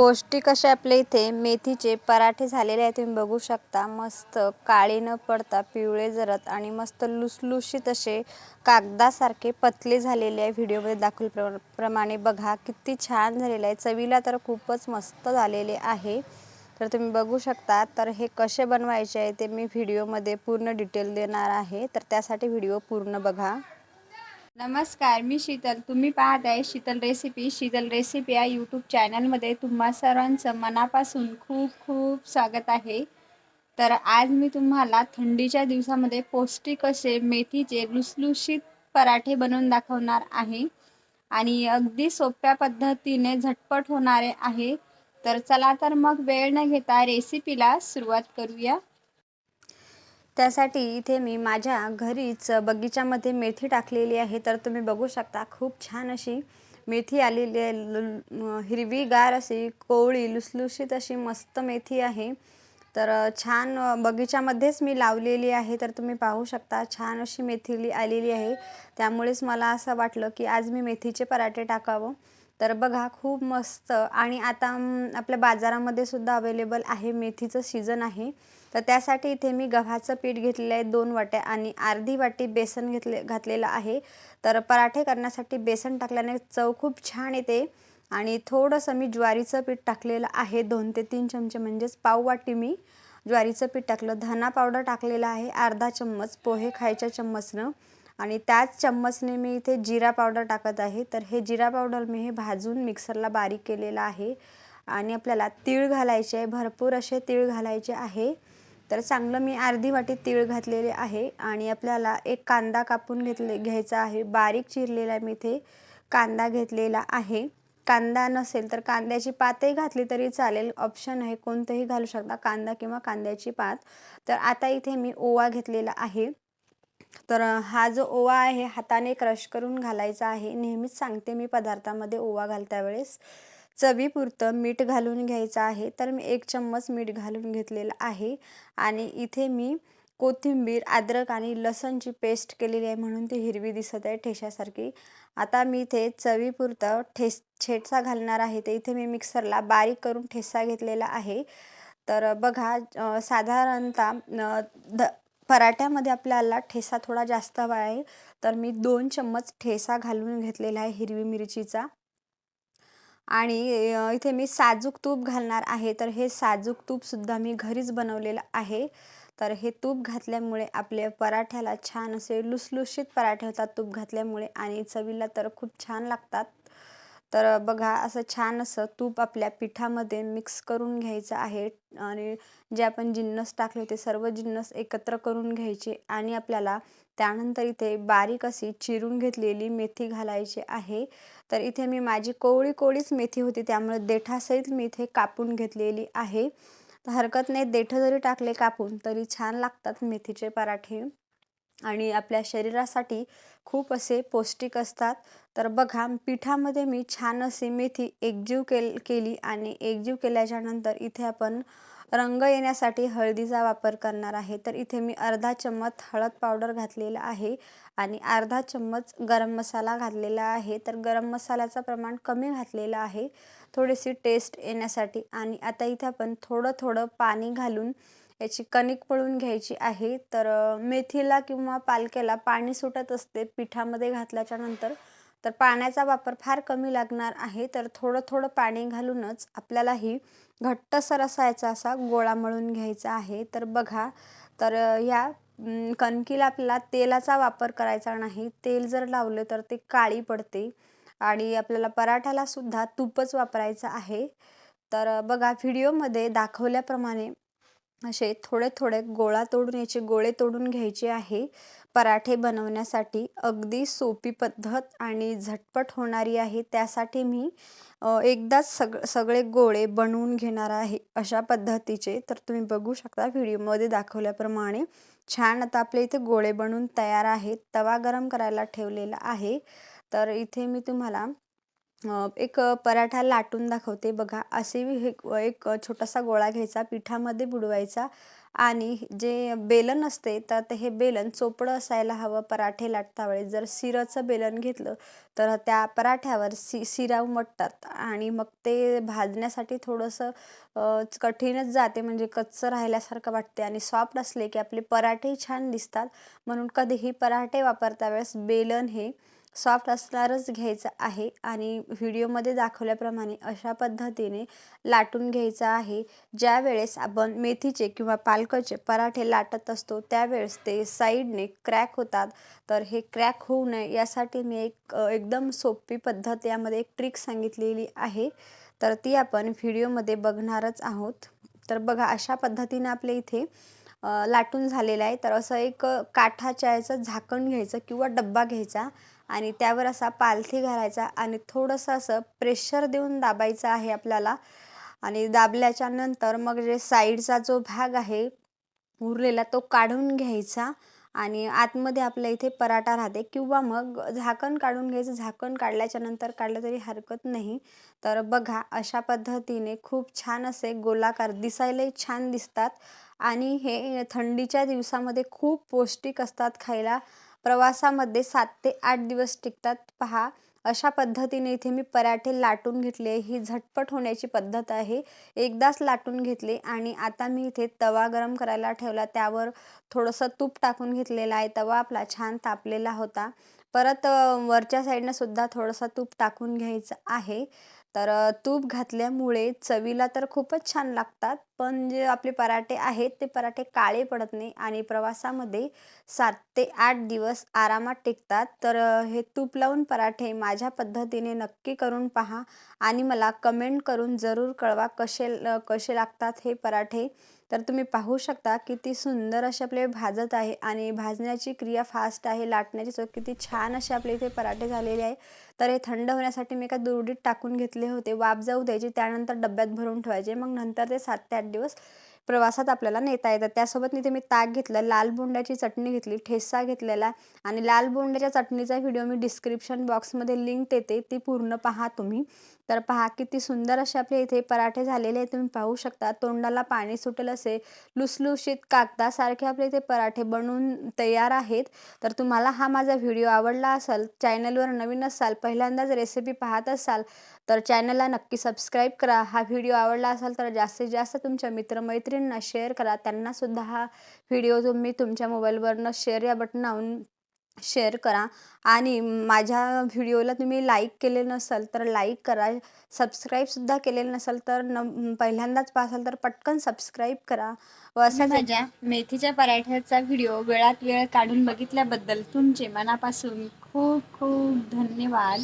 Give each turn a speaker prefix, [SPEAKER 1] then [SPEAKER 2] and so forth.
[SPEAKER 1] पौष्टिक असे आपल्या इथे? मेथीचे पराठे झालेले आहेत तुम्ही बघू शकता. मस्त काळे न पडता पिवळे जरत आणि मस्त लुसलुशीत असे कागदासारखे पतले झालेले आहे व्हिडिओमध्ये दाखवल्या प्रमाणे. बघा किती छान झालेलं आहे. चवीला तर खूपच मस्त झालेले आहे. तर तुम्ही बघू शकता तर हे कसे बनवायचे आहे ते मी व्हिडिओमध्ये पूर्ण डिटेल देणार आहे. तर त्यासाठी व्हिडिओ पूर्ण बघा. नमस्कार मी शीतल. तुम्ही पाहत आहे शीतल रेसिपी. शीतल रेसिपी या यूट्यूब चॅनलमध्ये तुम्हा सर्वांचं मनापासून खूप खूप स्वागत आहे. तर आज मी तुम्हाला थंडीच्या दिवसामध्ये पौष्टिक असे मेथीचे लुसलुशीत पराठे बनवून दाखवणार आहे. आणि अगदी सोप्या पद्धतीने झटपट होणारे आहे. तर चला तर मग वेळ न घेता रेसिपीला सुरुवात करूया. त्यासाठी इथे मी माझ्या घरीच बगीच्यामध्ये मेथी टाकलेली आहे. तर तुम्ही बघू शकता खूप छान अशी मेथी आलेली आहे. हिरवीगार अशी कोवळी लुसलुशीत अशी मस्त मेथी आहे. तर छान बगीच्यामध्येच मी लावलेली आहे. तर तुम्ही पाहू शकता छान अशी मेथी आलेली आहे. त्यामुळेच मला असं वाटलं की आज मी मेथीचे पराठे टाकावं. तर बघा खूप मस्त. आणि आता आपल्या बाजारामध्ये सुद्धा अवेलेबल आहे मेथीचं सीझन आहे. तर त्यासाठी इथे मी गव्हाचं पीठ घेतलेलं आहे दोन वाट्या आणि अर्धी वाटी बेसन घेतले घातलेलं आहे. तर पराठे करण्यासाठी बेसन टाकल्याने चव खूप छान येते. आणि थोडंसं मी ज्वारीचं पीठ टाकलेलं आहे दोन ते तीन चमचे म्हणजेच पाव वाटी मी ज्वारीचं पीठ टाकलं. धना पावडर टाकलेलं आहे अर्धा चम्मच पोहे खायच्या चम्मचनं. आणि त्याच चम्मचने मी इथे जिरा पावडर टाकत आहे. तर हे जिरा पावडर मी हे भाजून मिक्सरला बारीक केलेलं आहे. आणि आपल्याला तीळ घालायचे आहे. भरपूर असे तीळ घालायचे आहे. तर चांगलं मी अर्धी वाटी तीळ घातलेले आहे. आणि आपल्याला एक कांदा कापून घेतले घ्यायचा आहे. बारीक चिरलेला मी इथे कांदा घेतलेला आहे. कांदा नसेल तर कांद्याची पातही घातली तरी चालेल. ऑप्शन आहे कोणतंही घालू शकता कांदा किंवा कांद्याची पात. तर आता इथे मी ओवा घेतलेला आहे. तर हा जो ओवा आहे हाताने क्रश करून घालायचा आहे. नेहमीच सांगते मी पदार्थामध्ये ओवा घालत्या वेळेस चवीपुरतं मीठ घालून घ्यायचं आहे. तर मी एक चम्मच मीठ घालून घेतलेलं आहे. आणि इथे मी कोथिंबीर अद्रक आणि लसणची पेस्ट केलेली आहे म्हणून ती हिरवी दिसत आहे ठेशासारखी. आता मी इथे चवीपुरतं ठेस ठेचा घालणार आहे. ते इथे मी मिक्सरला बारीक करून ठेसा घेतलेला आहे. तर बघा साधारणतः द पराठ्यामध्ये आपल्याला ठेसा थोडा जास्त हवा आहे तर मी दोन चम्मच ठेसा घालून घेतलेला आहे हिरवी मिरचीचा. आणि इथे मी साजूक तूप घालणार आहे. तर हे साजूक तूपसुद्धा मी घरीच बनवलेलं आहे. तर हे तूप घातल्यामुळे आपल्या पराठ्याला छान असे लुसलुशीत पराठे होतात तूप घातल्यामुळे आणि चवीला तर खूप छान लागतात. तर बघा असं छान असं तूप आपल्या पिठामध्ये मिक्स करून घ्यायचं आहे आणि जे आपण जिन्नस टाकले होते सर्व जिन्नस एकत्र करून घ्यायचे आणि आपल्याला त्यानंतर इथे बारीक अशी चिरून घेतलेली मेथी घालायची आहे. तर इथे मी माझी कोवळी कोवळीच मेथी होती त्यामुळे देठासहित मी इथे कापून घेतलेली आहे. तर हरकत नाही देठं जरी टाकले कापून तरी छान लागतात मेथीचे पराठे. आणि आपल्या शरीरासाठी खूप असे पौष्टिक असतात. तर बघा पिठामध्ये मी छान अशी मेथी एकजीव केल केली आणि एकजीव केल्याच्यानंतर इथे आपण रंग येण्यासाठी हळदीचा वापर करणार आहे. तर इथे मी अर्धा चम्मच हळद पावडर घातलेला आहे आणि अर्धा चम्मच गरम मसाला घातलेला आहे. तर गरम मसाल्याचं प्रमाण कमी घातलेलं आहे. थोडीशी टेस्ट येण्यासाठी आणि आता इथे आपण थोडं थोडं पाणी घालून याची कणिक पळून घ्यायची आहे. तर मेथीला किंवा पालक्याला पाणी सुटत असते पिठामध्ये घातल्याच्या नंतर तर पाण्याचा वापर फार कमी लागणार आहे. तर थोडं थोडं पाणी घालूनच आपल्यालाही घट्टसर असायचा असा गोळा मळून घ्यायचा आहे. तर बघा तर ह्या कणकीला आपल्याला तेलाचा वापर करायचा नाही. तेल जर लावलं तर ते काळी पडते आणि आपल्याला पराठ्याला सुद्धा तूपच वापरायचं आहे. तर बघा व्हिडिओमध्ये दाखवल्याप्रमाणे असे थोडे थोडे गोळा तोडून याचे गोळे तोडून घ्यायचे आहे. पराठे बनवण्यासाठी अगदी सोपी पद्धत आणि झटपट होणारी आहे. त्यासाठी मी एकदाच सग सगळे गोळे बनवून घेणार आहे अशा पद्धतीचे. तर तुम्ही बघू शकता व्हिडिओमध्ये दाखवल्याप्रमाणे छान आता आपल्या इथे गोळे बनवून तयार आहेत. तवा गरम करायला ठेवलेला आहे. तर इथे मी तुम्हाला एक पराठा लाटून दाखवते बघा. असे हे एक छोटासा गोळा घ्यायचा पिठामध्ये बुडवायचा आणि जे बेलन असते तर ते हे बेलन चोपडं असायला हवं पराठे लाटता वेळेस जर शिराचं बेलन घेतलं तर त्या पराठ्यावर सि शिरा उमटतात आणि मग ते भाजण्यासाठी थोडंसं कठीणच जाते. म्हणजे कच्चं राहिल्यासारखं वाटते आणि सॉफ्ट असले की आपले पराठेही छान दिसतात. म्हणून कधीही पराठे वापरता वेळेस बेलन हे सॉफ्ट असणारच घ्यायचं आहे आणि व्हिडिओमध्ये दाखवल्याप्रमाणे अशा पद्धतीने लाटून घ्यायचं आहे. ज्या वेळेस आपण मेथीचे किंवा पालकाचे पराठे लाटत असतो त्यावेळेस ते साईडने क्रॅक होतात. तर हे क्रॅक होऊ नये यासाठी मी एक एकदम सोपी पद्धत यामध्ये एक ट्रिक सांगितलेली आहे. तर ती आपण व्हिडिओमध्ये बघणारच आहोत. तर बघा अशा पद्धतीने आपल्या इथे लाटून झालेलं आहे. तर असं एक काठा काठाच्या याचं झाकण घ्यायचं किंवा डब्बा घ्यायचा. आणि त्यावर असा पालथी घालायचा आणि थोडंसं असं प्रेशर देऊन दाबायचं आहे आपल्याला. आणि दाबल्याच्या नंतर मग जे साईडचा जो भाग आहे उरलेला तो काढून घ्यायचा आणि आतमध्ये आपल्या इथे पराठा राहते किंवा मग झाकण काढून घ्यायचं. झाकण काढल्याच्या नंतर काढलं तरी हरकत नाही. तर बघा अशा पद्धतीने खूप छान असे गोलाकार दिसायलाही छान दिसतात. आणि हे थंडीच्या दिवसामध्ये खूप पौष्टिक असतात खायला. प्रवासामध्ये सात ते आठ दिवस टिकतात. पहा अशा पद्धतीने इथे मी पराठे लाटून घेतले. ही झटपट होण्याची पद्धत आहे. एकदाच लाटून घेतले आणि आता मी इथे तवा गरम करायला ठेवला. त्यावर थोडंसं तूप टाकून घेतलेलं आहे. तवा आपला छान तापलेला होता. परत वरच्या साईडनं सुद्धा थोडंसं तूप टाकून घ्यायचं आहे. तर तूप घातल्यामुळे चवीला तर खूपच छान लागतात पण जे आपले पराठे आहेत ते पराठे काळे पडत नाही आणि प्रवासामध्ये सात ते आठ दिवस आरामात टिकतात. तर हे तूप लावून पराठे माझ्या पद्धतीने नक्की करून पहा आणि मला कमेंट करून जरूर कळवा कसे ल- कसे लागतात हे पराठे. तर तुम्ही पाहू शकता किती सुंदर असे आपले भाजत आहे आणि भाजण्याची क्रिया फास्ट आहे लाटण्याची चव किती छान असे आपले इथे पराठे झालेले आहे. तर हे थंड होण्यासाठी मी एका दुरडीत टाकून घेतले होते. वाफ जाऊ द्यायची त्यानंतर डब्यात भरून ठेवायचे. मग नंतर ते सात ते आठ दिवस प्रवासात आपल्याला नेता येतात. त्यासोबत मी मी ताक घेतलं लाल बोंड्याची चटणी घेतली ठेसा घेतलेला आणि लाल बोंड्याच्या चटणीचा व्हिडिओ मी डिस्क्रिप्शन बॉक्समध्ये लिंक देते ती पूर्ण पहा तुम्ही. तर पहा किती सुंदर असे आपले इथे पराठे झालेले आहेत तुम्ही पाहू शकता. तोंडाला पाणी सुटेल असे लुसलुशीत कागदासारखे आपले इथे पराठे बनवून तयार आहेत. तर तुम्हाला हा माझा व्हिडिओ आवडला असेल चॅनलवर नवीन असाल पहिल्यांदाच रेसिपी पाहत असाल तर चॅनलला नक्की सबस्क्राईब करा. हा व्हिडिओ आवडला असेल तर जास्तीत जास्त तुमच्या मित्रमैत्रिणींना शेअर करा. त्यांनासुद्धा हा व्हिडिओ तुम्ही तुमच्या मोबाईलवरनं शेअर या बटनावरून शेअर करा. आणि माझ्या व्हिडिओला तुम्ही लाईक केले नसाल तर लाईक करा. सबस्क्राईबसुद्धा केलेलं नसाल तर न पहिल्यांदाच पाहाल तर पटकन सबस्क्राईब करा. व असा माझ्या मेथीच्या पराठ्याचा व्हिडिओ वेळात वेळ काढून बघितल्याबद्दल तुमचे मनापासून खूप खूप धन्यवाद.